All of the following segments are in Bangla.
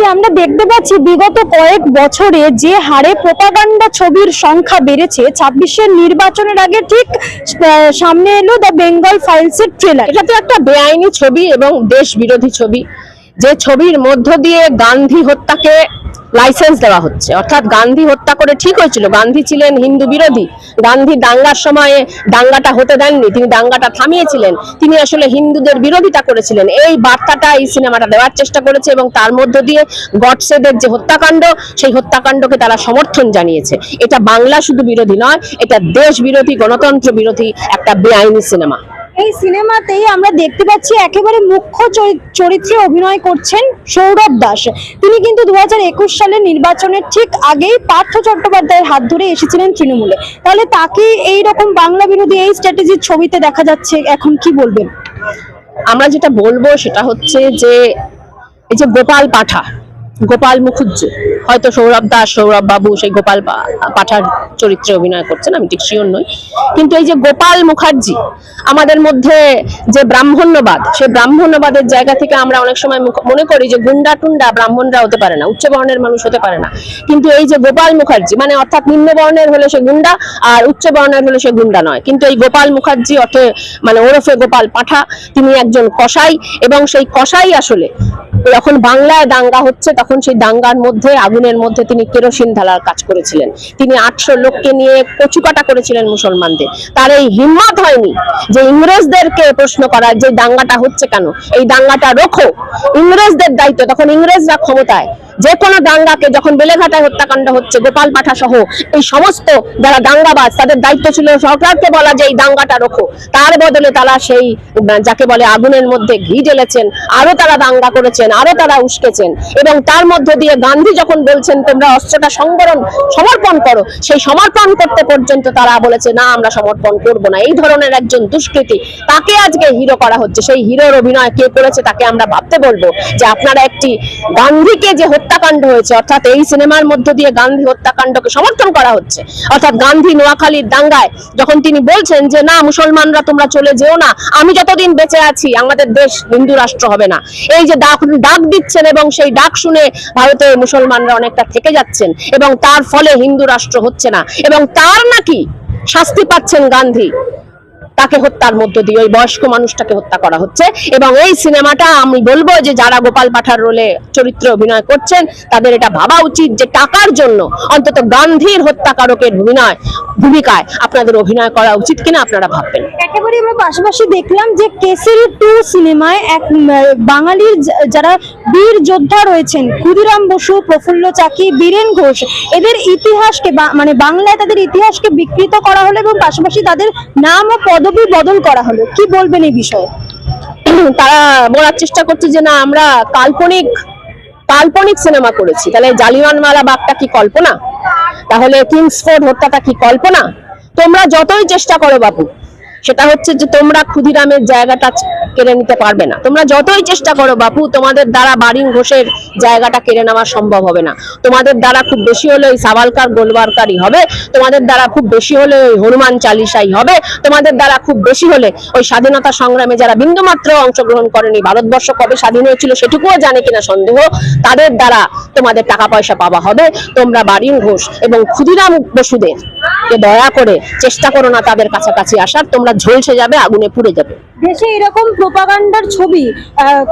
দিদি আমরা দেখতে পাচ্ছি, বিগত কয়েক বছরে যে হারে প্রোপাগান্ডা ছবির সংখ্যা বেড়েছে, ছাব্বিশের নির্বাচনের আগে ঠিক সামনে এলো দ্য বেঙ্গল ফাইলস এর ট্রেলার এটা তো একটা বেআইনি ছবি এবং দেশ বিরোধী ছবি। যে ছবির মধ্য দিয়ে গান্ধী হত্যাকে লাইসেন্স দেওয়া হচ্ছে। অর্থাৎ গান্ধী হত্যা করে ঠিক হয়েছিল। গান্ধী ছিলেন হিন্দু বিরোধী। গান্ধী দাঙ্গার সময়ে দাঙ্গাটা হতে দেননি। তিনি দাঙ্গাটা থামিয়েছিলেন। তিনি আসলে হিন্দুদের বিরোধিতা করেছিলেন। এই বার্তাটা এই সিনেমাটা দেওয়ার চেষ্টা করেছে এবং তার মধ্য দিয়ে গডসেদের যে হত্যাকাণ্ড, সেই হত্যাকাণ্ডকে তারা সমর্থন জানিয়েছে। এটা বাংলা শুধু বিরোধী নয়, এটা দেশ বিরোধী, গণতন্ত্র বিরোধী একটা বেআইনি সিনেমা। এই সিনেমাতেই আমরা দেখতে পাচ্ছি একেবারে মুখ্য চরি- চরিত্রে অভিনয় করছেন সৌরভ দাস। তিনি কিন্তু দু হাজার একুশ সালের নির্বাচনের ঠিক আগেই পার্থ চট্টোপাধ্যায়ের হাত ধরে এসেছিলেন তৃণমূলে। তাহলে তাকে এই রকম বাংলা বিরোধী এই স্ট্র্যাটেজির ছবিতে দেখা যাচ্ছে, এখন কি বলবেন? আমরা যেটা বলব সেটা হচ্ছে যে এই যে গোপাল পাঠা গোপাল মুখুজ্জে। হয়তো সৌরভ দাস, সৌরভ বাবু সেই গোপাল পাঠার চরিত্রে অভিনয় করছেন, আমি ঠিক শিওর নই। কিন্তু এই যে গোপাল মুখার্জি, আমাদের মধ্যে যে ব্রাহ্মণ্যবাদ, সেই ব্রাহ্মণ্যবাদের জায়গা থেকে আমরা অনেক সময় মনে করি যে গুন্ডা টুন্ডা ব্রাহ্মণরা হতে পারে না, উচ্চ বর্ণের মানুষ হতে পারে না। কিন্তু এই যে গোপাল মুখার্জি মানে অর্থাৎ নিম্ন বর্ণের হলে সে গুন্ডা আর উচ্চ বর্ণের হলে সে গুন্ডা নয়। কিন্তু এই গোপাল মুখার্জি অর্থে মানে ওরফে গোপাল পাঠা, তিনি একজন কসাই এবং সেই কসাই আসলে যখন বাংলায় দাঙ্গা হচ্ছে, তখন সেই দাঙ্গার মধ্যে, আগুনের মধ্যে তিনি কেরোসিন ঢালার কাজ করেছিলেন। তিনি আটশো লোককে নিয়ে কচুকাটা করেছিলেন মুসলমানদের। তার এই হিম্মত হয়নি যে ইংরেজদেরকে প্রশ্ন করার যে দাঙ্গাটা হচ্ছে কেন? এই দাঙ্গাটা রোখো। ইংরেজদের দায়িত্ব। তখন ইংরেজরা ক্ষমতায়। যে কোনো দাঙ্গাকে যখন বেলেঘাটায় হত্যাকাণ্ড হচ্ছে, গোপাল পাঠা সহ এই সমস্ত যারা দাঙ্গাবাজ, তাদের দায়িত্ব ছিল সরকারকে বলা যে এই দাঙ্গাটা রোখো। তার বদলে তারা সেই, যাকে বলে আগুনের মধ্যে ঘি ঢেলেছেন, আরও তারা দাঙ্গা করেছেন, আরও তারা উস্কেছেন। এবং তার মধ্য দিয়ে গান্ধী যখন বলছেন, তোমরা অস্ত্রটা সংবরণ, সমর্পণ করো, সেই সমর্পণ করতে পর্যন্ত তারা বলেছে, না, আমরা সমর্পণ করব না। এই ধরনের একজন দুষ্কৃতী, তাকে আজকে হিরো করা হচ্ছে। সেই হিরোর অভিনয় কে করেছে, তাকে আমরা ভাবতে বলব যে আপনারা একটি গান্ধীকে যে হত্যাকাণ্ড হয়েছে। অর্থাৎ এই সিনেমার মধ্য দিয়ে গান্ধী হত্যাকাণ্ডকে সমর্থন করা হচ্ছে। অর্থাৎ গান্ধী নোয়াখালীর দাঙ্গায় যখন তিনি বলছেন যে, না, মুসলমানরা, তোমরা চলে যেও না। আমি যতদিন বেঁচে আছি, আমাদের দেশ হিন্দু রাষ্ট্র হবে না। এই যে ডাক ডাক দিচ্ছেন এবং সেই ডাক শুনে ভারতের মুসলমানরা অনেকটা থেকে যাচ্ছেন এবং তার ফলে হিন্দু রাষ্ট্র হচ্ছে না। এবং তার নাকি শাস্তি পাচ্ছেন গান্ধী। তাকে হত্যার মধ্য দিয়ে ওই বয়স্ক মানুষটাকে হত্যা করা হচ্ছে। এবং এই সিনেমাটা আমি বলব যে, যারা গোপাল পাঠার রোলে চরিত্রে অভিনয় করছেন, তাদের এটা ভাবা উচিত যে, টাকার জন্য অন্তত গান্ধীর হত্যাকারকের অভিনয় ভূমিকায় আপনাদের অভিনয় করা উচিত কিনা আপনারা ভাববেন। একেবারে আমরা পাশাপাশি দেখলাম যে কেসরি টু সিনেমায় এক বাঙালির যারা বীর যোদ্ধা রয়েছেন, ক্ষুদিরাম বসু, প্রফুল্ল চাকি, বীরেন ঘোষ, এদের ইতিহাসকে মানে বাংলায় তাদের ইতিহাসকে বিকৃত করা হলো এবং পাশাপাশি তাদের নাম ও পদবি বদল করা হলো। কি বলবেন এই বিষয়ে? তারা বলার চেষ্টা করছে যে, না, আমরা কাল্পনিক কাল্পনিক সিনেমা করেছি। তাহলে জালিওয়ানওয়ালা বাগটা কি কল্পনা? তাহলে কিংসফোর্ড হত্যাটা কি কল্পনা? তোমরা যতই চেষ্টা করো বাবু, সেটা হচ্ছে যে, তোমরা ক্ষুদিরামের জায়গাটা কেড়ে নিতে পারবে না। তোমরা যতই চেষ্টা করো বাপু, তোমাদের দ্বারা বারিন ঘোষের জায়গাটা কেড়ে নেওয়া সম্ভব হবে না। তোমাদের দ্বারা খুব বেশি হলে ওই সাবালকার, গোলবারকারই হবে। তোমাদের দ্বারা খুব বেশি হলে ওই হনুমান চালিসাই হবে। তোমাদের দ্বারা খুব বেশি হলে ওই স্বাধীনতা সংগ্রামে যারা বিন্দুমাত্র অংশগ্রহণ করেনি, ভারতবর্ষ কবে স্বাধীন হয়েছিল সেটুকুও জানে কিনা সন্দেহ, তাদের দ্বারা তোমাদের টাকা পয়সা পাওয়া হবে। তোমরা বারিন ঘোষ এবং ক্ষুদিরাম বসুদের দয়া করে চেষ্টা করো না তাদের কাছাকাছি আসার, তোমরা ঝলসে যাবে, আগুনে পুড়ে যাবে। দেশে এরকম প্রোপাগান্ডার ছবি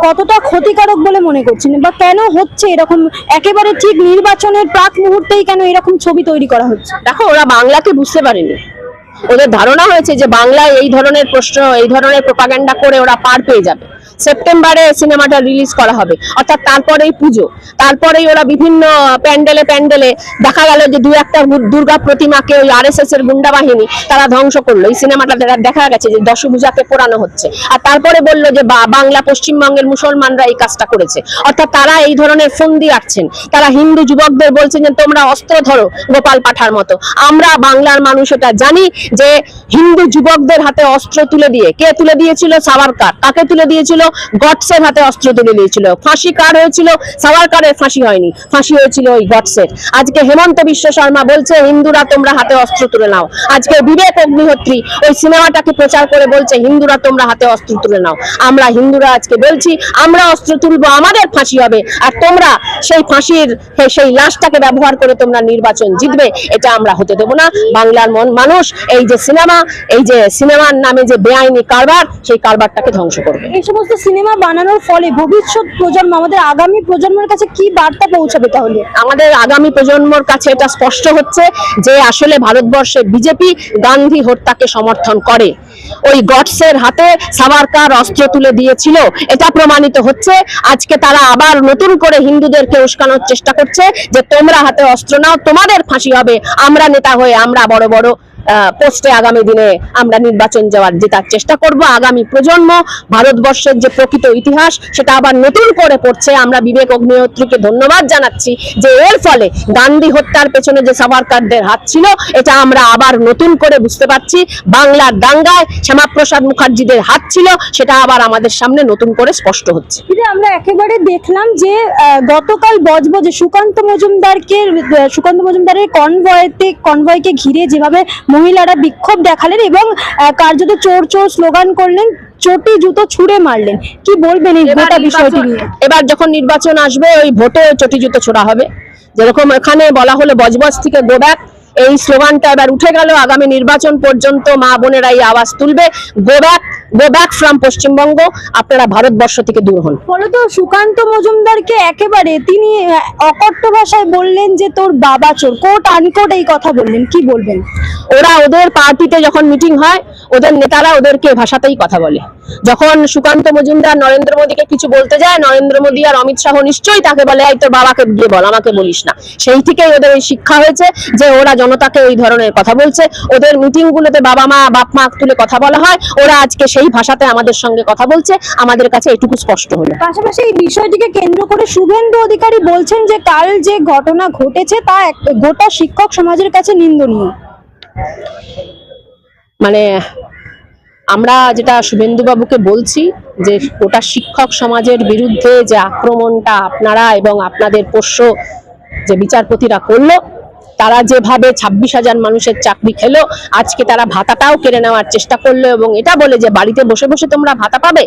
কতটা ক্ষতিকারক বলে মনে করছেন? বা কেন হচ্ছে এরকম একেবারে ঠিক নির্বাচনের প্রাক মুহূর্তেই কেন এরকম ছবি তৈরি করা হচ্ছে? দেখো, ওরা বাংলাকে বুঝতে পারেনি। ওদের ধারণা হয়েছে যে বাংলায় এই ধরনের প্রশ্ন, এই ধরনের প্রপাগান্ডা করে ওরা পার পেয়ে যাবে। সেপ্টেম্বরে সিনেমাটা রিলিজ করা হবে। অর্থাৎ তারপরেই পুজো। তারপরেই ওরা বিভিন্ন প্যান্ডেলে প্যান্ডেলে দেখা গেল যে দু একটা দুর্গা প্রতিমাকে ওই আরএসএস এর গুন্ডা বাহিনী তারা ধ্বংস করল। এই সিনেমাটা দেখা- গেছে যে দশভূজাকে পোড়ানো হচ্ছে। আর তারপরে বলল যে বাংলা পশ্চিমবঙ্গের মুসলমানরা এই কাজটা করেছে। অর্থাৎ তারা এই ধরনের ফন্দি আটছেন। তারা হিন্দু যুবকদের বলছেন যে তোমরা অস্ত্র ধরো গোপাল পাঠার মতো। আমরা বাংলার মানুষ এটা জানি যে হিন্দু যুবকদের হাতে অস্ত্র তুলে দিয়ে, কে তুলে দিয়েছিল? সাভারকার কাকে তুলে দিয়েছিল? গডসের হাতে অস্ত্র তুলে দিয়েছিল। ফাঁসি কার হয়েছিল? সাভারকারের ফাঁসি হয়নি। ফাঁসি হয়েছিল ওই গডসের। আজকে হেমন্ত বিশ্ব শর্মা বলছে, হিন্দুরা তোমরা হাতে অস্ত্র তুলে নাও। আজকে বিবেক অগ্নিহোত্রী ওই সিনেমাটাকে প্রচার করে বলছে, হিন্দুরা তোমরা হাতে অস্ত্র তুলে নাও। আমরা হিন্দুরা আজকে বলছি, আমরা অস্ত্র তুলবো, আমাদের ফাঁসি হবে। আর তোমরা সেই ফাঁসির, সেই লাশটাকে ব্যবহার করে তোমরা নির্বাচন জিতবে, এটা আমরা হতে দেবো না। বাংলার মন মানুষ এই যে সিনেমা এই যে সিনেমার নামে যে বেআইনি কারবার সেই কারবারটাকে ধ্বংস করবে। এই সমস্ত সিনেমা বানানোর ফলে ভবিষ্যৎ প্রজন্ম আমাদের আগামী প্রজন্মের কাছে কি বার্তা পৌঁছাবে তাহলে? আমাদের আগামী প্রজন্মর কাছে এটা স্পষ্ট হচ্ছে যে আসলে ভারতবর্ষে বিজেপি গান্ধী হত্যাকে সমর্থন করে। ওই গডসের হাতে সাভারকার অস্ত্র তুলে দিয়েছিল এটা প্রমাণিত হচ্ছে। আজকে তারা আবার নতুন করে হিন্দুদেরকে উস্কানোর চেষ্টা করছে যে তোমরা হাতে অস্ত্র নাও তোমাদের ফাঁসি হবে আমরা নেতা হয়ে আমরা বড় বড় পোস্টে আগামী দিনে আমরা নির্বাচন যাওয়ার জেতার চেষ্টা করব। আগামী প্রজন্ম ভারতবর্ষের যে প্রকৃত ইতিহাস, সেটা আবার নতুন করে পড়ছে আমরা বিবেক অগ্নিহোত্রীকে ধন্যবাদ জানাচ্ছি যে এর ফলে গান্ধী হত্যার পেছনে যে সাভারকারদের হাত ছিল, এটা আমরা আবার নতুন করে বুঝতে পারছি। বাংলার দাঙ্গায় শ্যামাপ্রসাদ মুখার্জিদের হাত ছিল, সেটা আবার আমাদের সামনে নতুন করে স্পষ্ট হচ্ছে। আমরা একেবারে দেখলাম যে গতকাল বজবজে সুকান্ত মজুমদারকে সুকান্ত মজুমদারের কনভয়েতে কনভয়কে ঘিরে যেভাবে মহিলারা বিক্ষোভ দেখালেন এবং কার্যত চোর চোর স্লোগান করলেন চটি জুতো ছুঁড়ে মারলেন। কি বলবেন এই এবার গোটা বিষয়টি নিয়ে? এবার যখন নির্বাচন আসবে ওই ভোটে চটি জুতো ছোড়া হবে। যেরকম এখানে বলা হলো বজবজ থেকে গোব্যাক এই স্লোগানটা এবার উঠে গেল। আগামী নির্বাচন পর্যন্ত মা বোনেরা এই আওয়াজ তুলবে। Go back go back from Paschimbanga আপনারা ভারতবর্ষ থেকে দূর হন। ফলত সুকান্ত মজুমদারকে একেবারে তিনি অকট্ট ভাষায় বললেন যে তোর বাবা চোর। কোট আনকোট এই কথা বললেন। কি বলবেন? ওরা ওদের পার্টিতে যখন মিটিং হয় ওদের নেতারা ওদেরকে ভাষাতেই কথা বলে। যখন সুকান্ত মজুমদার নরেন্দ্র মোদীকে কিছু বলতে যায় নরেন্দ্র মোদী আর অমিত শাহ নিশ্চয়ই তাকে বলে এই তোর বাবাকে গিয়ে বল আমাকে বলিস না। সেই থেকেই ওদের এই শিক্ষা হয়েছে যে ওরা জনতাকে ওই ধরনের কথা বলছে। ওদের মিটিংগুলোতে বাবা মা বাপ মা তুলে কথা বলা হয়। ওরা আজকে সেই ভাষাতে আমাদের সঙ্গে কথা বলছে আমাদের কাছে এটুকু স্পষ্ট হলো। পাশাপাশি এই বিষয়টিকে কেন্দ্র করে শুভেন্দু অধিকারী বলছেন যে কাল যে ঘটনা ঘটেছে তা গোটা শিক্ষক সমাজের কাছে নিন্দনীয়। মানে আমরা যেটা শুভেন্দু বাবুকে বলছি যে গোটা শিক্ষক সমাজের বিরুদ্ধে যে আক্রমণটা আপনারা এবং আপনাদের পোষ্য যে বিচারপতিরা করল তারা যেভাবে ছাব্বিশ হাজার মানুষের চাকরি খেলো, আজকে তারা ভাতাটাও কেড়ে নেওয়ার চেষ্টা করল এবং এটা বলে যে বাড়িতে বসে বসে তোমরা ভাতা পাবে।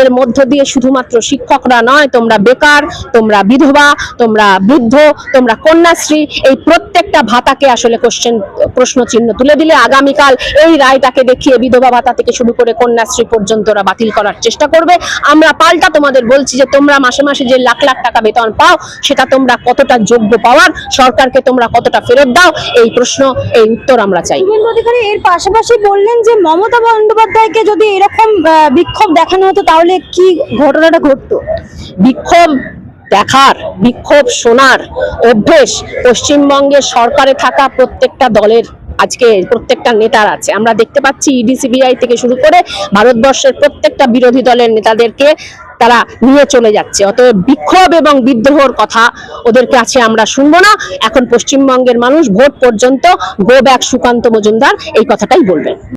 এর মধ্য দিয়ে শুধুমাত্র শিক্ষকরা নয়, তোমরা বেকার, তোমরা বিধবা, তোমরা বৃদ্ধ, তোমরা কন্যাশ্রী, এই প্রত্যেকটা ভাতাকে আসলে কোশ্চেন প্রশ্ন চিহ্ন তুলে দিলে। আগামীকাল এই রায়টাকে দেখিয়ে বিধবা ভাতা থেকে শুরু করে কন্যাশ্রী পর্যন্ত ওরা বাতিল করার চেষ্টা করবে। আমরা পাল্টা তোমাদের বলছি যে তোমরা মাসে মাসে যে লাখ লাখ টাকা বেতন পাও, সেটা তোমরা কতটা যোগ্য পাওয়ার, সরকারকে তোমরা কতটা ফেরত দাও এই প্রশ্ন এই উত্তর আমরা চাই। এর পাশাপাশি বললেন যে মমতা বন্দ্যোপাধ্যায়কে যদি এরকম বিক্ষোভ দেখানো হতো তাহলে কি ঘটনাটা ঘটতো? বিক্ষোভ দেখার বিক্ষোভ শোনার অভ্যেস পশ্চিমবঙ্গের সরকারে থাকা প্রত্যেকটা দলের আজকে প্রত্যেকটা নেতার আছে। আমরা দেখতে পাচ্ছি ইডি সিবিআই থেকে শুরু করে ভারতবর্ষের প্রত্যেকটা বিরোধী দলের নেতাদেরকে তারা নিয়ে চলে যাচ্ছে। অতএব বিক্ষোভ এবং বিদ্রোহর কথা ওদের কাছে আমরা শুনব না। এখন পশ্চিমবঙ্গের মানুষ ভোট পর্যন্ত, গো ব্যাক সুকান্ত মজুমদার এই কথাটাই বলবেন।